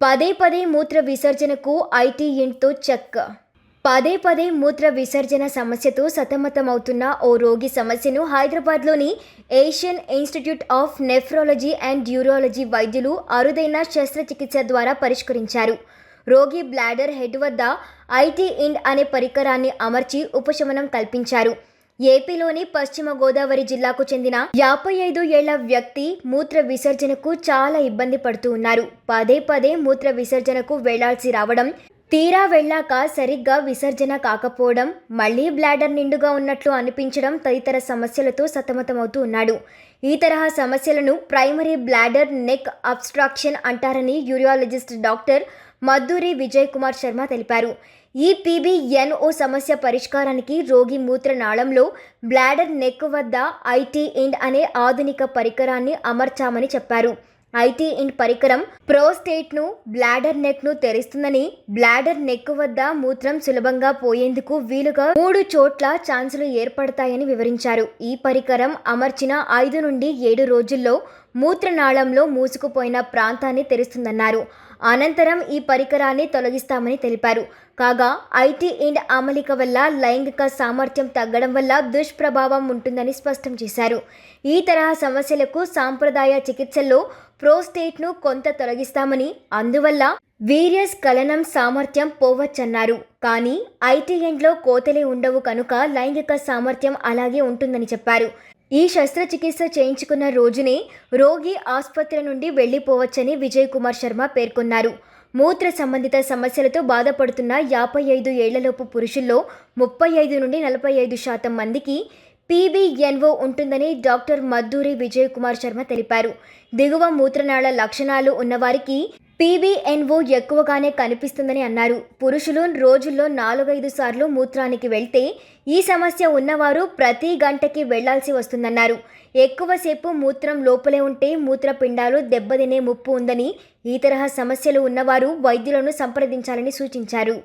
పదే పదే మూత్ర విసర్జనకు ఐటీ ఇంట్తో చెక్. పదే పదే మూత్ర విసర్జన సమస్యతో సతమతమవుతున్న ఓ రోగి సమస్యను హైదరాబాద్లోని Asian institute of nephrology and urology వైద్యులు అరుదైన శస్త్రచికిత్స ద్వారా పరిష్కరించారు. రోగి బ్లాడర్ హెడ్ వద్ద ఐటీ ఇండ్ అనే పరికరాన్ని అమర్చి ఉపశమనం కల్పించారు. ఏపీలోని పశ్చిమ గోదావరి జిల్లాకు చెందిన యాభై ఐదు ఏళ్ళ వ్యక్తి మూత్ర విసర్జనకు చాలా ఇబ్బంది పడుతూ ఉన్నారు. పదే పదే మూత్ర విసర్జనకు వెళ్ళాల్సి రావడం తీరా వెళ్ళాక సరిగ్గా విసర్జన కాకపోవడం మళ్ళీ బ్లాడర్ నిండుగా ఉన్నట్లు అనిపించడం తదితర సమస్యలతో సతమతమవుతూ ఉన్నాడు. ఈ తరహా సమస్యలను ప్రైమరీ బ్లాడర్ నెక్ అబ్స్ట్రాక్షన్ అంటారని యూరియాలజిస్ట్ డాక్టర్ మద్దూరి విజయ్ కుమార్ శర్మ తెలిపారు. ఈ పీబీఎన్ఓ సమస్య పరిష్కారానికి రోగి మూత్రనాళంలో బ్లాడర్ నెక్ వద్ద ఐటీ ఇండ్ అనే ఆధునిక పరికరాన్ని అమర్చామని చెప్పారు. ఐటీ ఇండ్ పరికరం ప్రోస్టేట్ను బ్లాడర్ నెక్ను తెరుస్తుందని బ్లాడర్ నెక్ వద్ద మూత్రం సులభంగా పోయేందుకు వీలుగా మూడు చోట్ల ఛాన్సులు ఏర్పడతాయని వివరించారు. ఈ పరికరం అమర్చిన ఐదు నుండి ఏడు రోజుల్లో మూత్రనాళంలో మూసుకుపోయిన ప్రాంతాన్ని తెరుస్తుందన్నారు. అనంతరం ఈ పరికరాన్ని తొలగిస్తామని తెలిపారు. కాగా ఐటీ ఇండ్ అమలిక వల్ల లైంగిక సామర్థ్యం తగ్గడం వల్ల దుష్ప్రభావం ఉంటుందని స్పష్టం చేశారు. ఈ తరహా సమస్యలకు సాంప్రదాయ చికిత్సల్లో ప్రోస్టేట్ను కొంత తొలగిస్తామని అందువల్ల వీరియస్ కలనం సామర్థ్యం పోవచ్చన్నారు. కానీ ఐటీ ఎండ్లో కోతలే ఉండవు కనుక లైంగిక సామర్థ్యం అలాగే ఉంటుందని చెప్పారు. ఈ శస్త్రచికిత్స చేయించుకున్న రోజునే రోగి ఆసుపత్రి నుండి వెళ్ళిపోవచ్చని విజయ్ కుమార్ శర్మ పేర్కొన్నారు. మూత్ర సంబంధిత సమస్యలతో బాధపడుతున్న యాభై ఐదు ఏళ్ళలోపు పురుషుల్లో ముప్పై ఐదు నుండి నలభై ఐదు శాతం మందికి పీబీఎన్ఓ ఉంటుందని డాక్టర్ మద్దూరి విజయ్ కుమార్ శర్మ తెలిపారు. దిగువ మూత్రనాళ లక్షణాలు ఉన్నవారికి పీవీఎన్ఓ ఎక్కువగానే కనిపిస్తుందని అన్నారు. పురుషులు రోజుల్లో నాలుగైదు సార్లు మూత్రానికి వెళ్తే ఈ సమస్య ఉన్నవారు ప్రతి గంటకి వెళ్ళాల్సి వస్తుందన్నారు. ఎక్కువసేపు మూత్రం లోపలే ఉంటే మూత్రపిండాలు దెబ్బతినే ముప్పు ఉందని ఈ తరహా సమస్యలు ఉన్నవారు వైద్యులను సంప్రదించాలని సూచించారు.